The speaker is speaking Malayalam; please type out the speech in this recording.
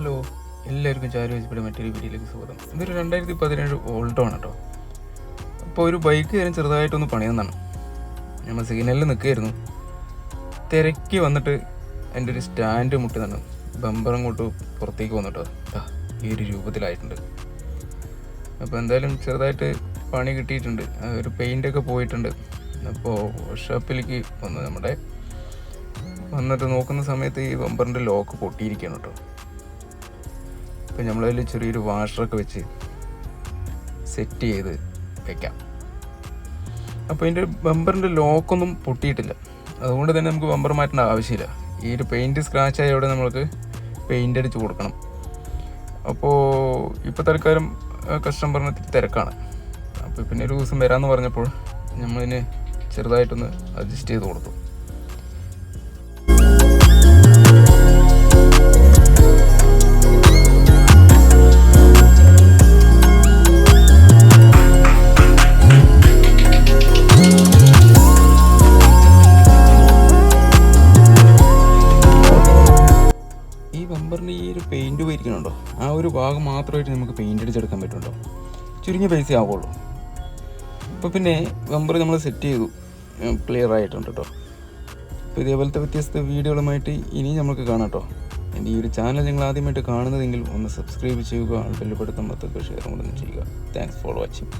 ഹലോ എല്ലാവർക്കും ചാരു വെച്ചപ്പോൾ മറ്റൊരു വീഡിയോയിലേക്ക് സ്വാഗതം. ഇതൊരു രണ്ടായിരത്തി പതിനേഴ് ഓൾട്ടോ ആണ് കേട്ടോ അപ്പോൾ ഒരു ബൈക്ക് കാര്യം ചെറുതായിട്ടൊന്ന് പണിയെന്നാണ് നമ്മൾ സിഗ്നലിൽ നിൽക്കുകയായിരുന്നു തിരക്കി വന്നിട്ട് എന്റെ ഒരു സ്റ്റാൻഡ് മുട്ടി തന്നെ ബമ്പർ അങ്ങോട്ട് പുറത്തേക്ക് വന്നിട്ടോ. ഈ ഒരു രൂപത്തിലായിട്ടുണ്ട്. അപ്പോൾ എന്തായാലും ചെറുതായിട്ട് പണി കിട്ടിയിട്ടുണ്ട്. ഒരു പെയിന്റൊക്കെ പോയിട്ടുണ്ട്. അപ്പോൾ വർക്ക്ഷോപ്പിലേക്ക് വന്നു നമ്മുടെ. വന്നിട്ട് നോക്കുന്ന സമയത്ത് ഈ ബമ്പറിന്റെ ലോക്ക് പൊട്ടിയിരിക്കുകയാണ് കേട്ടോ. ഇപ്പം നമ്മളതിൽ ചെറിയൊരു വാഷറൊക്കെ വെച്ച് സെറ്റ് ചെയ്ത് വെക്കാം. അപ്പോൾ ഇതിന്റെ ബമ്പറിന്റെ ലോക്കൊന്നും പൊട്ടിയിട്ടില്ല. അതുകൊണ്ട് തന്നെ നമുക്ക് ബമ്പർ മാറ്റേണ്ട ആവശ്യമില്ല. ഈ ഒരു പെയിന്റ് സ്ക്രാച്ച് ആയതോടെ നമ്മൾക്ക് പെയിന്റ് അടിച്ച് കൊടുക്കണം. അപ്പോൾ ഇപ്പോൾ തൽക്കാലം കസ്റ്റമറിന് ഇത്തിരി തിരക്കാണ്. അപ്പോൾ പിന്നെ ഒരു ദിവസം വരാമെന്ന് പറഞ്ഞപ്പോൾ നമ്മളിതിന് ചെറുതായിട്ടൊന്ന് അഡ്ജസ്റ്റ് ചെയ്ത് കൊടുത്തു. ഈ ബമ്പറിന് ഈ ഒരു പെയിന്റ് പോയിരിക്കണുണ്ടോ ആ ഒരു ഭാഗം മാത്രമായിട്ട് നമുക്ക് പെയിന്റ് അടിച്ചെടുക്കാൻ പറ്റുന്നുണ്ടോ? ചുരുങ്ങിയ പൈസ ആവുള്ളൂ. ഇപ്പോൾ പിന്നെ ബമ്പർ നമ്മൾ സെറ്റ് ചെയ്തു. ക്ലിയർ ആയിട്ടുണ്ട് കേട്ടോ അപ്പോൾ ഇതേപോലത്തെ വ്യത്യസ്ത വീഡിയോകളുമായിട്ട് ഇനി നമുക്ക് കാണാം കേട്ടോ എന്റെ ഈ ഒരു ചാനൽ നിങ്ങൾ ആദ്യമായിട്ട് കാണുന്നതെങ്കിൽ ഒന്ന് സബ്സ്ക്രൈബ് ചെയ്യുക ബെല്ലപ്പെടുത്തുമ്പോഴത്തേക്ക് ഷെയർ കൊണ്ടൊന്ന് ചെയ്യുക. Thanks for watching